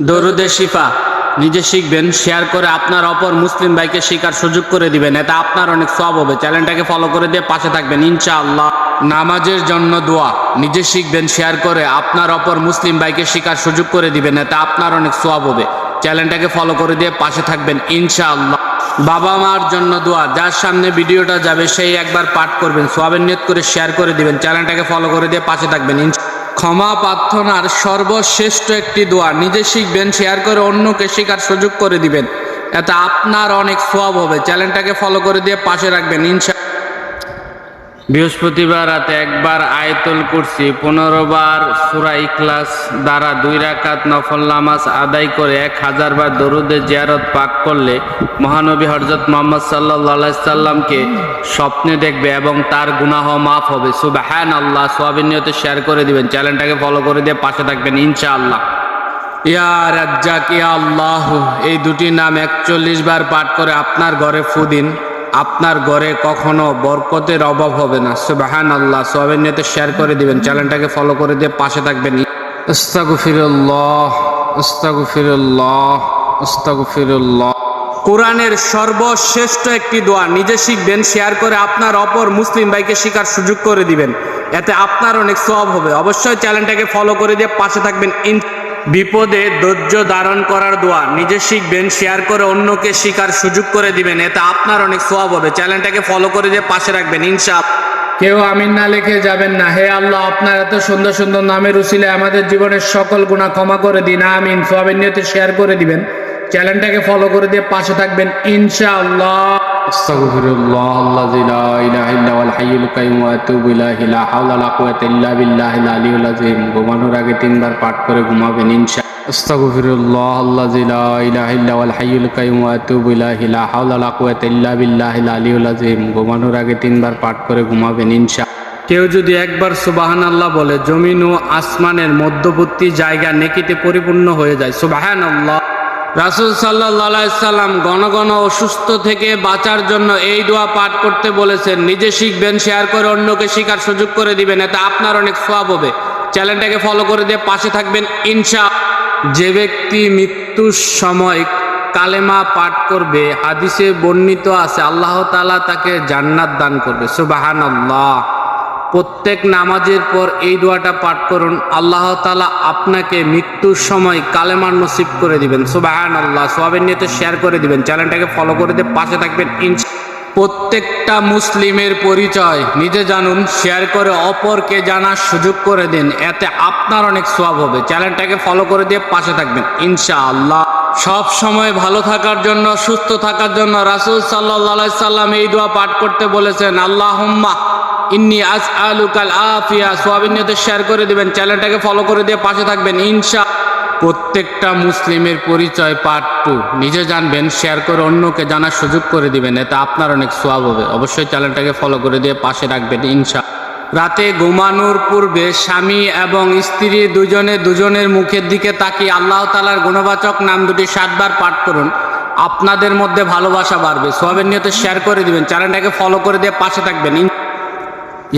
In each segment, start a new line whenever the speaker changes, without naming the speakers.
দরুদে শিফা, নিজে শিখবেন শেয়ার করে আপনার অপর মুসলিম ভাইকে শেখার সুযোগ করে দিবেন, এতে আপনার অনেক সব হবে। চ্যানেলটাকে ফলো করে দিয়ে পাশে থাকবেন, ইনশাআল্লাহ। নামাজের জন্য দোয়া, নিজে শিখবেন শেয়ার করে আপনার অপর মুসলিম ভাইকে শেখার সুযোগ করে দিবেন, এতে আপনার অনেক সব হবে। চ্যানেলটাকে ফলো করে দিয়ে পাশে থাকবেন, ইনশাআল্লাহ। বাবা মার জন্য দোয়া, যার সামনে ভিডিওটা যাবে, সেই একবার পাঠ করবেন সোয়াবের নিয়ত করে শেয়ার করে দিবেন, চ্যানেলটাকে ফলো করে দিয়ে পাশে থাকবেন ইনশা- ক্ষমা প্রার্থনার সর্বশ্রেষ্ঠ একটি দোয়া। নিজে শিখবেন শেয়ার করে অন্যকে শেখার সুযোগ করে দিবেন। এতে আপনার অনেক সোয়াব হবে। চ্যানেলটাকে ফলো করে দিয়ে পাশে রাখবেন, ইনশা বৃহস্পতিবার রাতে একবার আয়তল করছি পনেরো বার সুরা ইখলাস দ্বারা দুই রাকাত নফল নামাজ আদায় করে এক হাজার বার দরুদে জিয়ারত পাক করলে মহানবী হরজত মোহাম্মদ সাল্লাহ সাল্লামকে স্বপ্নে দেখবে এবং তার গুনাহ মাফ হবে। সুবাহান আল্লাহ সোয়াবিন শেয়ার করে দিবেন। চ্যানেলটাকে ফলো করে দিয়ে পাশে থাকবেন, ইনশাআল্লাহ। ইয়া রাজ্জাক, ইয়া আল্লাহ, এই দুটি নাম একচল্লিশ বার পাঠ করে আপনার ঘরে ফুদিন আপনার ঘরে কখনো বরকতের অভাব হবে না। সুবাহান আল্লাহ সোয়াবের নিয়তে শেয়ার করে দিবেন। চ্যানেলটাকে ফলো করে দিয়ে পাশে থাকবেন। কোরআনের সর্বশ্রেষ্ঠ একটি দোয়া। নিজে শিখবেন শেয়ার করে আপনার অপর মুসলিম ভাইকে শেখার সুযোগ করে দিবেন। এতে আপনার অনেক সব হবে। অবশ্যই চ্যানেলটাকে ফলো করে দিয়ে পাশে থাকবেন। ইন বিপদে ধৈর্য ধারণ করার দোয়া। নিজে শিখবেন শেয়ার করে অন্যকে শেখার সুযোগ করে দিবেন। এতে আপনার অনেক সব হবে। চ্যানেলটাকে ফলো করে দিয়ে পাশে রাখবেন ইনশা কেউ আমিন না লিখে যাবেন না। হে আল্লাহ, আপনার এত সুন্দর সুন্দর নামের উসিলে আমাদের জীবনের সকল গুণা ক্ষমা করে দিন। আমিন। সোয়াবের নিয়তে শেয়ার করে দিবেন। চ্যানেলটাকে ফলো করে দিয়ে পাশে থাকবেন, ইনশাআল্লাহ। আস্তাগফিরুল্লাহ আল্লাযী লা ইলাহা ইল্লা হুয়াল হাইয়ুল কাইয়ুম ওয়া আতুবু ইলাইহি, লা হাওলা ওয়া লা কুওয়াতা ইল্লা বিল্লাহিল আলিয়্যিল আযীম। ঘুমানোর আগে তিনবার পাঠ করে ঘুমাবেন ইনশা আস্তাগফিরুল্লাহ আল্লাযী লা ইলাহা ইল্লা হুয়াল হাইয়ুল কাইয়ুম ওয়া আতুবু ইলাইহি, লা হাওলা ওয়া লা কুওয়াতা ইল্লা বিল্লাহিল আলিয়্যিল আযীম। ঘুমানোর আগে তিনবার পাঠ করে ঘুমাবেন ইনশা কেউ যদি একবার সুবাহান আল্লাহ বলে, জমিন ও আসমানের মধ্যবর্তী জায়গা নেকিতে পরিপূর্ণ হয়ে যায় সুবাহান আল্লাহ রাসুল সাল্লাহ সাল্লাম ঘন ঘন অসুস্থ থেকে বাঁচার জন্য এই দোয়া পাঠ করতে বলেছেন। নিজে শিখবেন, শেয়ার করে অন্যকে শেখার সুযোগ করে দিবেন, এতে আপনার অনেক সব হবে। চ্যানেলটাকে ফলো করে দিয়ে পাশে থাকবেন, ইনশা। যে ব্যক্তি মৃত্যুর সময় কালেমা পাঠ করবে, হাদিসে বর্ণিত আছে, আল্লাহ তালা তাকে জান্নাত দান করবে। সুবাহান আল্লাহ প্রত্যেক নামাজের পর এই দোয়াটা পাঠ করুন। আল্লাহ তালা আপনাকে মৃত্যুর সময় কালেমার নসিব করে দিবেন। সুবাহান আল্লাহ সোয়াবের নিয়ে তো শেয়ার করে দিবেন। চ্যানেলটাকে ফলো করে দিয়ে পাশে থাকবেন। ইনশ প্রত্যেকটা মুসলিমের পরিচয় নিজে জানুন শেয়ার করে অপরকে জানার সুযোগ করে দিন। এতে আপনার অনেক সোয়াব হবে। চ্যানেলটাকে ফলো করে দিয়ে পাশে থাকবেন। ইনশাআল্লাহ। সব সময় ভালো থাকার জন্য, সুস্থ থাকার জন্য রাসুল সাল্লাহ সাল্লাম এই দোয়া পাঠ করতে বলেছেন আল্লাহ ইন্নি আজ আলুকাল আফিয়া সোয়াবিন নিয়তে শেয়ার করে দিবেন চ্যানেলটাকে ফলো করে দিয়ে পাশে থাকবেন, ইনশা প্রত্যেকটা মুসলিমের পরিচয় পার্ট টু নিজে জানবেন শেয়ার করে অন্যকে জানার সুযোগ করে দিবেন, এতে আপনার অনেক সোয়াব হবে। অবশ্যই চ্যানেলটাকে ফলো করে দিয়ে পাশে রাখবেন, ইনশা। রাতে ঘুমানোর পূর্বে স্বামী এবং স্ত্রী দুজনে দুজনের মুখের দিকে তাকিয়ে আল্লাহ তালার গুণবাচক নাম দুটি সাতবার পাঠ করুন। আপনাদের মধ্যে ভালোবাসা বাড়বে। সোয়াবের নিয়তে শেয়ার করে দিবেন চ্যানেলটাকে ফলো করে দিয়ে পাশে থাকবেন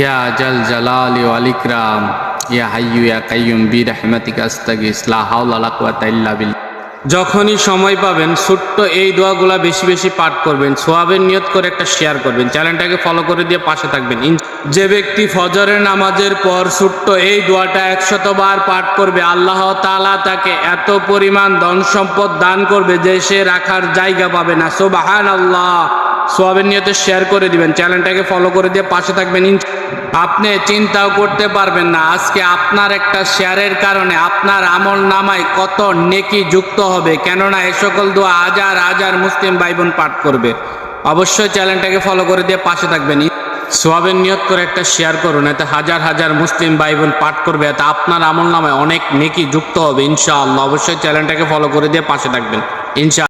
ইয়া জাল জালালি ওয়াল ইকরাম, ইয়া হাইয়ু ইয়া কাইয়ুম বি রাহমাতিকা আস্তাগিস লা হাওলা লা কুওয়াতা ইল্লা যখনই সময় পাবেন, ছোট্ট এই দোয়াগুলা বেশি বেশি পাঠ করবেন, সোয়াবের নিয়ত করে একটা শেয়ার করবেন, চ্যানেলটাকে ফলো করে দিয়ে পাশে থাকবেন। যে ব্যক্তি ফজরের নামাজের পর ছোট্ট এই দোয়াটা একশতবার পাঠ করবে, আল্লাহ তাআলা তাকে এত পরিমাণ ধন সম্পদ দান করবে যে সে রাখার জায়গা পাবে না। সোবাহান আল্লাহ সোয়াবের নিয়তে শেয়ার করে দিবেন। চ্যানেলটাকে ফলো করে দিয়ে পাশে থাকবেন। আপনি চিন্তাও করতে পারবেন না। আজকে আপনার একটা শেয়ারের কারণে আপনার আমল নামায় কত নেকি যুক্ত হবে। কেননা এ সকল দোয়া হাজার হাজার মুসলিম ভাই বোন পাঠ করবে। অবশ্যই চ্যানেলটাকে ফলো করে দিয়ে পাশে থাকবেন। সোয়াবের নিয়ত করে একটা শেয়ার করুন। এতে হাজার হাজার মুসলিম ভাই বোন পাঠ করবে। এতে আপনার আমল নামায় অনেক নেকি যুক্ত হবে, ইনশাআল্লাহ। অবশ্যই চ্যানেলটাকে ফলো করে দিয়ে পাশে থাকবেন। ইনশা